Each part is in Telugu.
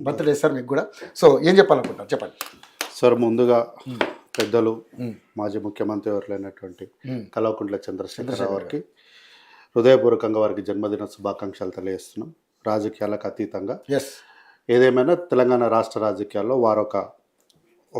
బర్త్డే సార్ మీకు కూడా. సో ఏం చెప్పాలనుకుంటారు చెప్పండి. సార్ ముందుగా పెద్దలు మాజీ ముఖ్యమంత్రి ఎవరులైనటువంటి. కల్వకుంట్ల చంద్రశేఖర వారికి హృదయపూర్వకంగా వారికి జన్మదిన శుభాకాంక్షలు తెలియజేస్తున్నాం. రాజకీయాలకు అతీతంగా ఎస్ ఏదేమైనా తెలంగాణ రాష్ట్ర రాజకీయాల్లో వారొక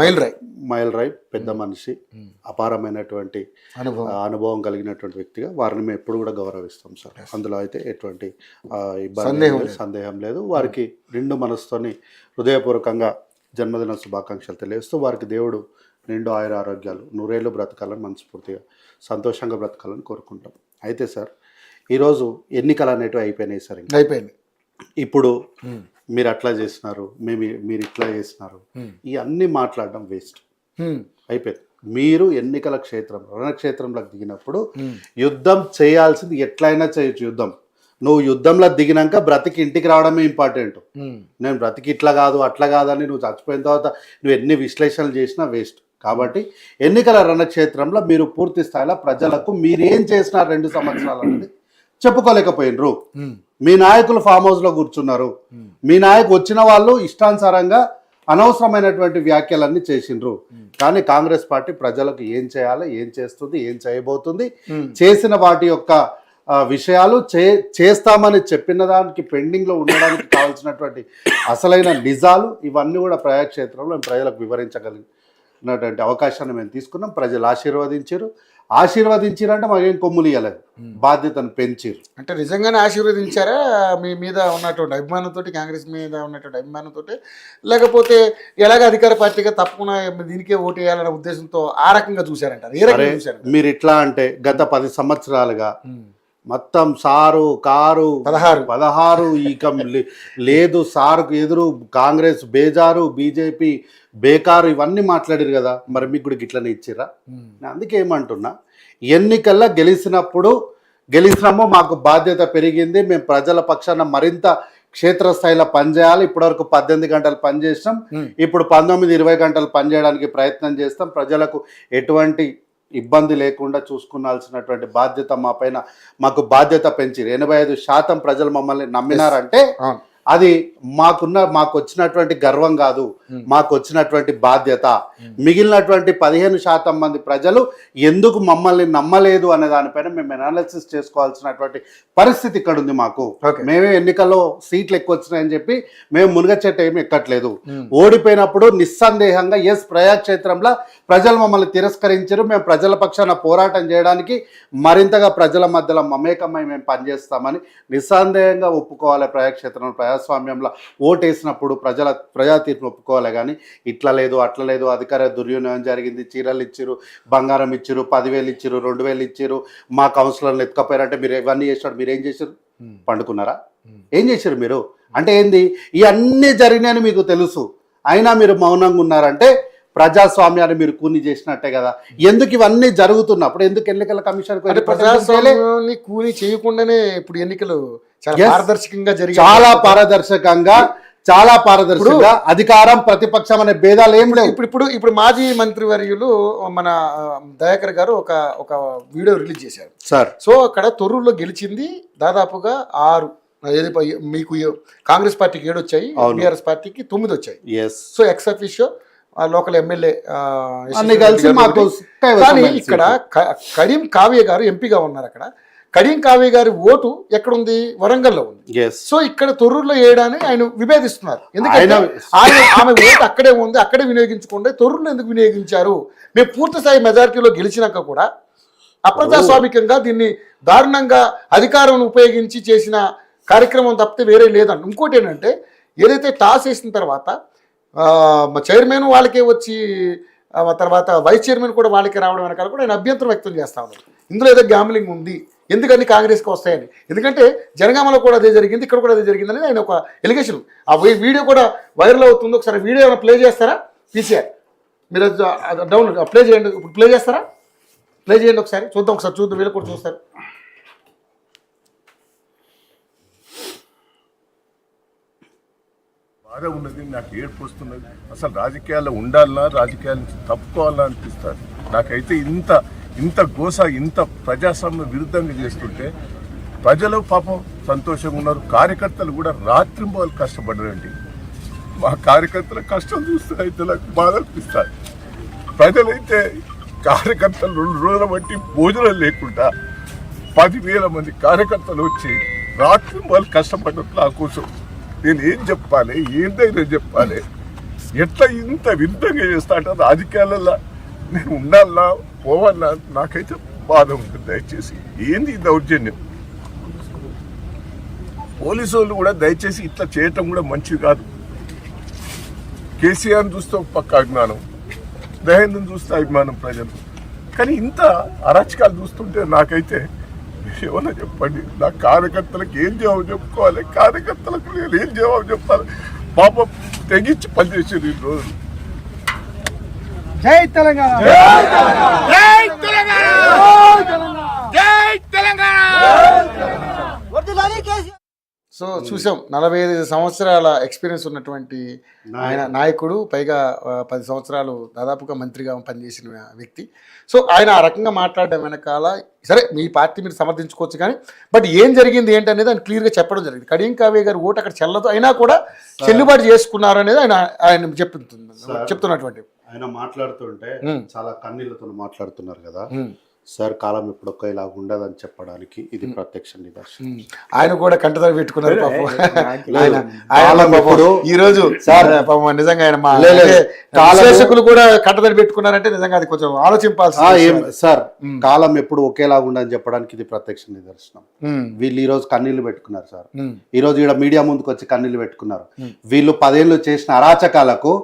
మైల్ రాయ్ మైల్ రాయ్ పెద్ద మనిషి అపారమైనటువంటి అనుభవం. కలిగినటువంటి వ్యక్తిగా వారిని మేము ఎప్పుడు కూడా గౌరవిస్తాం సార్. అందులో అయితే ఎటువంటి ఇబ్బంది సందేహం లేదు, వారికి నిండు మనసుతోని హృదయపూర్వకంగా జన్మదిన శుభాకాంక్షలు తెలియజేస్తూ వారికి దేవుడు నిండు ఆయుర ఆరోగ్యాలు నూరేళ్ళు బ్రతకాలని మనస్ఫూర్తిగా సంతోషంగా బ్రతకాలని కోరుకుంటాం. అయితే సార్ ఈరోజు ఎన్నికలు అనేటివి అయిపోయినాయి సార్ అయిపోయింది. ఇప్పుడు మీరు అట్లా చేసినారు మేము మీరు ఇట్లా చేసినారు. ఈ అన్ని మాట్లాడడం వేస్ట్. అయిపోయింది మీరు ఎన్నికల క్షేత్రం రణక్షేత్రంలోకి దిగినప్పుడు. యుద్ధం చేయాల్సింది ఎట్లయినా చేయొచ్చు యుద్ధం నువ్వు యుద్ధంలో దిగినాక బ్రతికి ఇంటికి రావడమే ఇంపార్టెంట్. నేను బ్రతికి ఇట్లా కాదు అట్లా కాదని నువ్వు చచ్చిపోయిన తర్వాత నువ్వు ఎన్ని విశ్లేషణలు చేసినా వేస్ట్ కాబట్టి ఎన్నికల రణక్షేత్రంలో మీరు పూర్తి స్థాయిలో ప్రజలకు మీరేం చేసినారు రెండు సంవత్సరాలు అనేది చెప్పుకోలేకపోయినరు. మీ నాయకులు ఫామ్ హౌస్లో కూర్చున్నారు. మీ నాయకు వచ్చిన వాళ్ళు ఇష్టానుసారంగా అనవసరమైనటువంటి వ్యాఖ్యలన్నీ చేసిండ్రు. కానీ కాంగ్రెస్ పార్టీ ప్రజలకు ఏం చేయాలి ఏం చేస్తుంది ఏం చేయబోతుంది చేసిన వాటి యొక్క విషయాలు చే చేస్తామని చెప్పిన దానికి పెండింగ్లో ఉండడానికి కావాల్సినటువంటి అసలైన నిజాలు ఇవన్నీ కూడా ప్రజాక్షేత్రంలో మేము ప్రజలకు వివరించగలిగినటువంటి అవకాశాన్ని మేము తీసుకున్నాం. ప్రజలు ఆశీర్వదించారు ఆశీర్వదించారంటే మాకేం కొమ్ములు ఇవ్వలేదు బాధ్యతను పెంచారు అంటే నిజంగానే ఆశీర్వదించారా? మీ మీద ఉన్నటువంటి అభిమానంతో కాంగ్రెస్ మీద ఉన్నటువంటి అభిమానంతో లేకపోతే ఎలాగ అధికార పార్టీగా తప్పకుండా దీనికే ఓటు వేయాలనే ఉద్దేశంతో ఆ రకంగా చూశారంటారు? ఏ అరే రకంగా చూశారు మీరు ఇట్లా అంటే గత పది సంవత్సరాలుగా మొత్తం సారు కారు పదహారు. పదహారు ఇక లేదు సారుకు ఎదురు కాంగ్రెస్ బేజారు బీజేపీ బేకారు ఇవన్నీ మాట్లాడారు కదా మరి మీకు కూడా గిట్లనే ఇచ్చిర్రా నేను అందుకే ఏమంటున్నా ఎన్నికల్లో గెలిచినప్పుడు గెలిచినామో మాకు బాధ్యత పెరిగింది మేము ప్రజల పక్షాన మరింత క్షేత్రస్థాయిలో పనిచేయాలి ఇప్పటివరకు పద్దెనిమిది గంటలు పనిచేసినాం. ఇప్పుడు పంతొమ్మిది ఇరవై గంటలు పనిచేయడానికి ప్రయత్నం చేస్తాం ప్రజలకు ఎటువంటి ఇబ్బంది లేకుండా చూసుకునాల్సినటువంటి బాధ్యత మా పైన మాకు బాధ్యత పెంచి ఎనభై ఐదు శాతం ప్రజలు మమ్మల్ని నమ్మినారంటే అది మాకున్న మాకు వచ్చినటువంటి గర్వం కాదు మాకు వచ్చినటువంటి బాధ్యత. మిగిలినటువంటి పదిహేను శాతం మంది ప్రజలు ఎందుకు మమ్మల్ని నమ్మలేదు అనే దానిపైన మేము అనాలిసిస్ చేసుకోవాల్సినటువంటి పరిస్థితి ఇక్కడ ఉంది మాకు. మేమే ఎన్నికల్లో సీట్లు ఎక్కువ వచ్చినాయని చెప్పి మేము మునుగ చెట్టు ఏమి ఎక్కట్లేదు. ఓడిపోయినప్పుడు నిస్సందేహంగా ఎస్ ప్రజాక్షేత్రంలో ప్రజలు మమ్మల్ని తిరస్కరించారు. మేము ప్రజల పక్షాన పోరాటం చేయడానికి మరింతగా ప్రజల మధ్యలో మమేకమై మేము పనిచేస్తామని నిస్సందేహంగా ఒప్పుకోవాలి ప్రజాక్షేత్రంలో ప్రజాస్వామ్యంలో ఓటేసినప్పుడు ప్రజల ప్రజా తీర్పును ఒప్పుకోవాలి కానీ ఇట్లా లేదు అట్లా లేదు అధికార దుర్వినియోగం జరిగింది చీరలు ఇచ్చిరు బంగారం ఇచ్చిరు పదివేలు ఇచ్చిరు రెండు వేలు ఇచ్చిరు మా కౌన్సిలర్లు ఎత్తుకపోయారంటే మీరు ఇవన్నీ చేసినారు మీరు ఏం చేశారు పండుకున్నారా? ఏం చేశారు మీరు? అంటే ఏంది? ఇవన్నీ జరిగినాయని మీకు తెలుసు. అయినా మీరు మౌనంగా ఉన్నారంటే ప్రజాస్వామ్యాన్ని మీరు కూని చేసినట్టే కదా. ఎందుకు ఇవన్నీ జరుగుతున్నప్పుడు? ఎందుకు ఎన్నికల కమిషన్ కూని చేయకుండానే ఇప్పుడు ఎన్నికలు. పారదర్శకంగా జరిగాయి చాలా పారదర్శకంగా చాలా పారదర్శకంగా అధికారం ప్రతిపక్షం అనే భేదాలు ఏం లేవు. ఇప్పుడు ఇప్పుడు ఇప్పుడు మాజీ మంత్రివర్యులు మన దయాకర్ గారు ఒక ఒక వీడియో రిలీజ్ చేశారు. సార్. సో అక్కడ తొర్రూరులో గెలిచింది దాదాపుగా ఆరు ఏది మీకు కాంగ్రెస్ పార్టీకి ఏడు వచ్చాయి అవును. బీఆర్ఎస్ పార్టీకి తొమ్మిది వచ్చాయి so ex officio local MLA అన్ని కలిసి మాకు కానీ ఇక్కడ కరీం కావ్య గారు ఎంపీగా ఉన్నారు అక్కడ. కరీం కావ్య గారి ఓటు ఎక్కడుంది? వరంగల్లో ఉంది. సో ఇక్కడ తొర్రూరులో వేయడాన్ని ఆయన విభేదిస్తున్నారు. ఎందుకంటే ఆయన- ఆమె ఓటు అక్కడే ఉంది అక్కడే వినియోగించుకుంటే తొర్రూరులో ఎందుకు వినియోగించారు? మేము పూర్తి స్థాయి మెజారిటీలో గెలిచినాక కూడా అప్రజాస్వామికంగా దీన్ని దారుణంగా అధికారం ఉపయోగించి చేసిన కార్యక్రమం తప్పితే వేరే లేదండి. ఇంకోటి ఏంటంటే ఏదైతే టాస్ వేసిన తర్వాత చైర్మన్ వాళ్ళకే వచ్చి తర్వాత వైస్ చైర్మన్ కూడా వాళ్ళకి రావడం వెనకాల కూడా ఆయన అభ్యంతరం వ్యక్తం చేస్తా ఉన్నారు ఇందులో ఏదో గ్యామ్లింగ్ ఉంది. ఎందుకని కాంగ్రెస్కి వస్తాయని? ఎందుకంటే జనగామలో కూడా అదే జరిగింది ఇక్కడ కూడా అదే జరిగిందని ఆయన ఒక ఎలిగేషన్. ఆ వీడియో కూడా వైరల్ అవుతుంది. ఒకసారి వీడియో ఏమైనా ప్లే చేస్తారా? పీసీఆర్. మీరు డౌన్ ప్లే చేయండి. ఇప్పుడు ప్లే చేస్తారా? ప్లే చేయండి ఒకసారి. చూద్దాం ఒకసారి చూద్దాం. వీళ్ళు కూడా చూస్తారు. బాధ ఉన్నది నాకు ఏడుపు వస్తున్నది. అసలు రాజకీయాల్లో ఉండాలన్నా రాజకీయాల నుంచి తప్పుకోవాలా అనిపిస్తారు నాకైతే ఇంత ఇంత గోస ఇంత ప్రజాస్వామ్య విరుద్ధంగా చేస్తుంటే ప్రజలు పాపం సంతోషంగా ఉన్నారు. కార్యకర్తలు కూడా రాత్రింబోలు కష్టపడరండి మా కార్యకర్తల కష్టం చూస్తే అయితే నాకు బాధ అనిపిస్తారు ప్రజలైతే కార్యకర్తలు రెండు రోజుల బట్టి భోజనం లేకుండా పదివేల మంది కార్యకర్తలు వచ్చి రాత్రి వాళ్ళు కష్టపడ్డట్టు నా కోసం నేను ఏం చెప్పాలి? ఏం ధైర్యం చెప్పాలి. ఎట్లా ఇంత విరుద్ధంగా చేస్తా అంటే రాజకీయాలలో నేను ఉండాలా పోవాలా నాకైతే బాధ ఉంటుంది దయచేసి ఏంది దౌర్జన్యం? పోలీసు వాళ్ళు కూడా దయచేసి ఇట్లా చేయటం కూడా మంచిది కాదు. కేసీఆర్ చూస్తే ఒక పక్క అభిమానం దహేంద్రం చూస్తే అభిమానం ప్రజలు. కానీ ఇంత అరాచకాలు చూస్తుంటే నాకైతే ఏమన్నా చెప్పండి? నా కార్యకర్తలకు ఏం జవాబు చెప్పుకోవాలి? కార్యకర్తలకు నేను ఏం జవాబు చెప్పాలి? పాపం తెగించి పనిచేసేది ఈ రోజు. జై తెలంగాణ. సో చూసాం నలభై ఐదు సంవత్సరాల ఎక్స్పీరియన్స్ ఉన్నటువంటి ఆయన నాయకుడు పైగా పది సంవత్సరాలు దాదాపుగా మంత్రిగా పనిచేసిన వ్యక్తి. సో ఆయన ఆ రకంగా మాట్లాడడం వెనకాల సరే మీ పార్టీ మీరు సమర్థించుకోవచ్చు కానీ బట్ ఏం జరిగింది ఏంటనేది ఆయన క్లియర్గా చెప్పడం జరిగింది. కడియం కావ్య గారి ఓటు అక్కడ చెల్లదు అయినా కూడా చెల్లుబాటు చేసుకున్నారు అనేది ఆయన ఆయన చెప్తుంది చెప్తున్నటువంటి ఆయన మాట్లాడుతుంటే. చాలా కన్నీళ్ళతో మాట్లాడుతున్నారు కదా. సార్ కాలం ఎప్పుడొక్క ఇలా ఉండదని చెప్పడానికి ఇది ప్రత్యక్ష నిదర్శనం. ఆయన కూడా కంటతడి పెట్టుకున్నారు పాపం. ఈ రోజు సార్, పాపం నిజంగా ఆయన మా కూడా కంటతడి పెట్టుకున్నారంటే నిజంగా అది కొంచెం ఆలోచింపాల్సి సార్ కాలం ఎప్పుడు ఒకేలాగా ఉండదని చెప్పడానికి ఇది ప్రత్యక్ష నిదర్శనం. వీళ్ళు ఈ రోజు కన్నీళ్ళు పెట్టుకున్నారు సార్. ఈ రోజు ఇక్కడ మీడియా ముందుకు వచ్చి కన్నీళ్ళు పెట్టుకున్నారు. వీళ్ళు పదేళ్ళు చేసిన అరాచకాలకు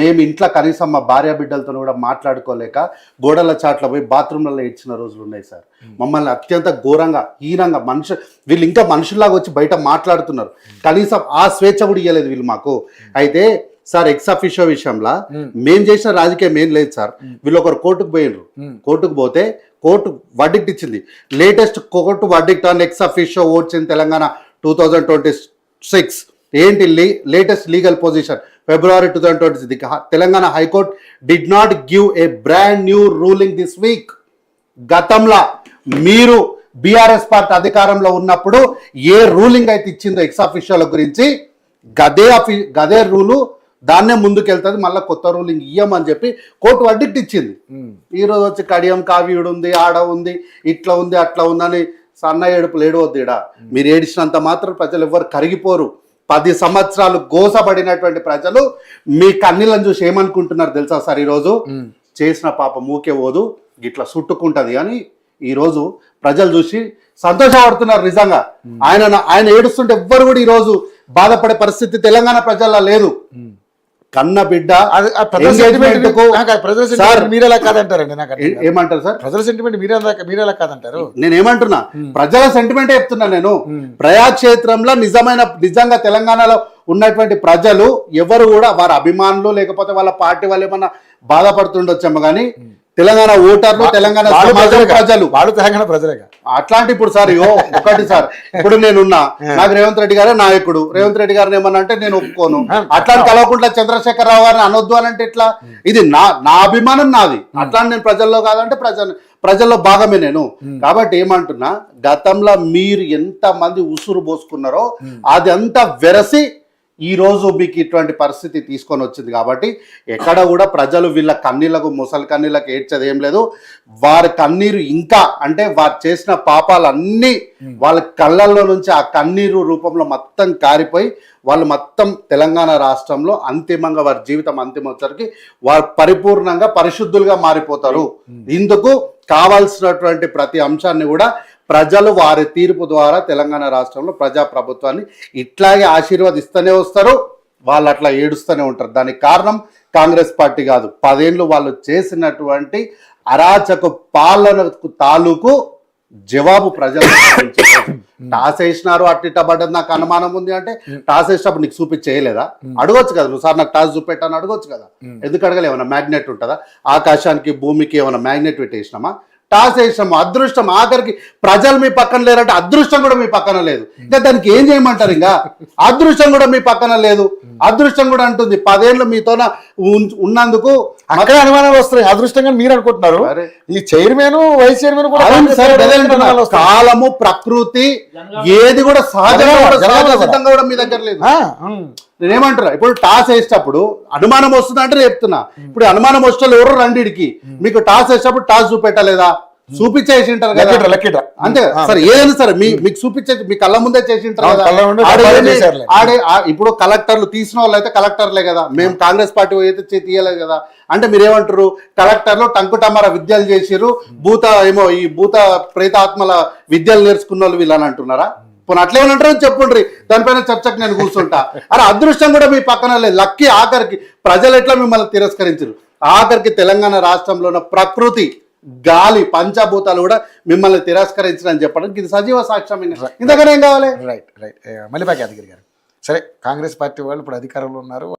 మేము. ఇంట్లో కనీసం మా భార్య బిడ్డలతో కూడా మాట్లాడుకోలేక గోడల చాట్ల పోయి బాత్రూమ్లలో ఇచ్చిన రోజులు ఉన్నాయి సార్. మమ్మల్ని అత్యంత ఘోరంగా హీనంగా మనుషు వీళ్ళు ఇంకా మనుషుల్లాగా వచ్చి బయట మాట్లాడుతున్నారు. కనీసం ఆ స్వేచ్ఛ కూడా ఇవ్వలేదు వీళ్ళు మాకు. అయితే సార్ ఎక్స్ అఫిషియో విషయంలో మేం చేసిన రాజకీయం ఏం లేదు సార్. వీళ్ళు ఒకరు కోర్టుకు పోయినరు కోర్టుకు పోతే కోర్టు వడ్డిక్ట్ ఇచ్చింది. Latest court verdict on ex officio votes in Telangana two thousand twenty six ఏంటి latest legal position February two thousand twenty six Telangana high court did not give a brand new ruling this week గతంలో మీరు బీఆర్ఎస్ పార్టీ అధికారంలో ఉన్నప్పుడు ఏ రూలింగ్ అయితే ఇచ్చిందో ఎక్స్ అఫీషియల్ గురించి గదే అఫీ గదే రూలు దాన్నే ముందుకెళ్తుంది మళ్ళీ కొత్త రూలింగ్ ఇయ్యమని చెప్పి కోర్టు అడ్డిక్ట్ ఇచ్చింది. ఈ రోజు వచ్చి కడియం కావ్యుడు ఉంది ఆడ ఉంది ఇట్లా ఉంది అట్లా ఉందని సన్న ఏడుపులు ఏడవద్దు ఈడ. మీరు ఏడిచినంత మాత్రం ప్రజలు ఎవ్వరు కరిగిపోరు. పది సంవత్సరాలు గోసపడినటువంటి ప్రజలు మీ కన్నీళ్ళని చూసి ఏమనుకుంటున్నారు తెలుసా సార్ ఈరోజు? చేసిన పాప మూకే పోదు. ఇట్లా చుట్టుకుంటది అని ఈరోజు ప్రజలు చూసి సంతోషపడుతున్నారు నిజంగా. ఆయన ఆయన ఏడుస్తుంటే ఎవ్వరు కూడా ఈరోజు బాధపడే పరిస్థితి తెలంగాణ ప్రజల్లో లేదు. కన్న బిడ్డ మీరెలా కాదంటారండి? నాకు. ఏమంటారు సార్? ప్రజల సెంటిమెంట్ మీరెలా కాదంటారు? నేను ఏమంటున్నా ప్రజల సెంటిమెంటే చెప్తున్నా నేను. ప్రజాక్షేత్రంలో నిజమైన నిజంగా తెలంగాణలో ఉన్నటువంటి ప్రజలు ఎవరు కూడా వారి అభిమానులు లేకపోతే వాళ్ళ పార్టీ వాళ్ళు ఏమన్నా బాధపడుతుండొచ్చేమో కానీ తెలంగాణ ఓటర్లు తెలంగాణ సమాజం. ప్రజలు. వాళ్ళు తెలంగాణ ప్రజలేగా. అట్లాంటి ఇప్పుడు సార్ ఇగో ఒకటి సార్ ఇప్పుడు నేనున్నా నాకు రేవంత్ రెడ్డి గారే నాయకుడు. రేవంత్ రెడ్డి గారిని ఏమన్నా అంటే నేను ఒప్పుకోను. అట్లాంటి కలవకుండా చంద్రశేఖర్ రావు గారిని అనొద్దు అని అంటే ఇట్లా ఇది నా నా అభిమానం నాది. అట్లా నేను ప్రజల్లో కాదంటే ప్రజ ప్రజల్లో భాగమే నేను. కాబట్టి ఏమంటున్నా గతంలో మీరు ఎంత మంది ఉసురు పోసుకున్నారో అది అంతా వెరసి ఈ రోజు మీకు ఇటువంటి పరిస్థితి తీసుకొని వచ్చింది కాబట్టి ఎక్కడ కూడా ప్రజలు వీళ్ళ కన్నీళ్ళకు ముసలి కన్నీళ్ళకు ఏడ్చేది ఏం లేదు. వారి కన్నీరు ఇంకా అంటే వారు చేసిన పాపాలన్నీ వాళ్ళ కళ్ళల్లో నుంచి ఆ కన్నీరు రూపంలో మొత్తం కారిపోయి వాళ్ళు మొత్తం తెలంగాణ రాష్ట్రంలో అంతిమంగా వారి జీవితం అంతిమం వచ్చరికి వారు పరిపూర్ణంగా పరిశుద్ధులుగా మారిపోతారు. ఇందుకు కావాల్సినటువంటి ప్రతి అంశాన్ని కూడా ప్రజలు వారి తీర్పు ద్వారా తెలంగాణ రాష్ట్రంలో ప్రజా ప్రభుత్వాన్ని ఇట్లాగే ఆశీర్వదిస్తూనే వస్తారు. వాళ్ళు అట్లా ఏడుస్తూనే ఉంటారు. దానికి కారణం కాంగ్రెస్ పార్టీ కాదు. పదేళ్ళు వాళ్ళు చేసినటువంటి అరాచక పాలనకు తాలూకు జవాబు ప్రజలు టాస్ వేసినారు అట్టిట్ట పడ్డది నాకు అనుమానం ఉంది అంటే టాస్ వేసినప్పుడు నీకు చూపించి చేయలేదా అడగొచ్చు కదా. నువ్వు సార్ నాకు టాస్ చూపెట్టాను అడగొచ్చు కదా. ఎందుకు అడగలే? ఏమైనా మ్యాగ్నెట్ ఉంటుందా? ఆకాశానికి భూమికి ఏమైనా మ్యాగ్నెట్ పెట్టేసినామా? టాస్ వేసినాము అదృష్టం ఆఖరికి ప్రజలు మీ పక్కన లేరంటే అదృష్టం కూడా మీ పక్కన లేదు. ఇంకా దానికి ఏం చేయమంటారు ఇంకా? అదృష్టం కూడా మీ పక్కన లేదు. అదృష్టం కూడా అంటుంది. పదేళ్ళు మీతోన ఉన్- ఉన్నందుకు అక్కడే అనుమానాలు వస్తున్నాయి. అదృష్టంగా మీరు అనుకుంటున్నారు. ఈ చైర్మన్ వైస్ చైర్మన్ కూడా. కాలము ప్రకృతి ఏది కూడా సహజంగా కూడా మీ దగ్గర లేదు. నేనేమంటున్నా ఇప్పుడు టాస్ వేసేటప్పుడు అనుమానం వస్తుంది అంటే చెప్తున్నా. ఇప్పుడు అనుమానం వచ్చేటోళ్ళు ఎవరు రండిడికి మీకు టాస్ వేసేటప్పుడు టాస్ చూపెట్టలేదా? చూపించేసి ఉంటారు కదా. అంతే సరే ఏదైనా సరే మీ మీకు చూపించే మీ కళ్ళ ముందే చేసి కదా. ఆడే ఇప్పుడు కలెక్టర్లు తీసిన వాళ్ళు అయితే కలెక్టర్లే కదా. మేము కాంగ్రెస్ పార్టీ అయితే తీయలేదు కదా. అంటే మీరేమంటారు? కలెక్టర్లు టంకుటమార విద్యలు చేసిర్రు భూత ఏమో ఈ భూత ప్రేతాత్మల విద్యలు నేర్చుకున్న వాళ్ళు వీళ్ళని అంటున్నారా? పోనీ అట్లేమని చెప్పుండ్రి. దానిపైన చర్చకు నేను కూర్చుంటా. అరే అదృష్టం కూడా మీ పక్కన లేదు. లక్కీ ఆఖరికి ప్రజలు ఎట్లా మిమ్మల్ని తిరస్కరించరు? ఆఖరికి తెలంగాణ రాష్ట్రంలో ఉన్న ప్రకృతి గాలి పంచభూతాలు కూడా మిమ్మల్ని తిరస్కరించడం చెప్పడానికి ఇది సజీవ సాక్ష్యం ఇంతకనే ఏం కావాలి? రైట్ రైట్ మల్లిపాక యాదగిరి గారు. సరే కాంగ్రెస్ పార్టీ వాళ్ళు ఇప్పుడు అధికారంలో ఉన్నారు.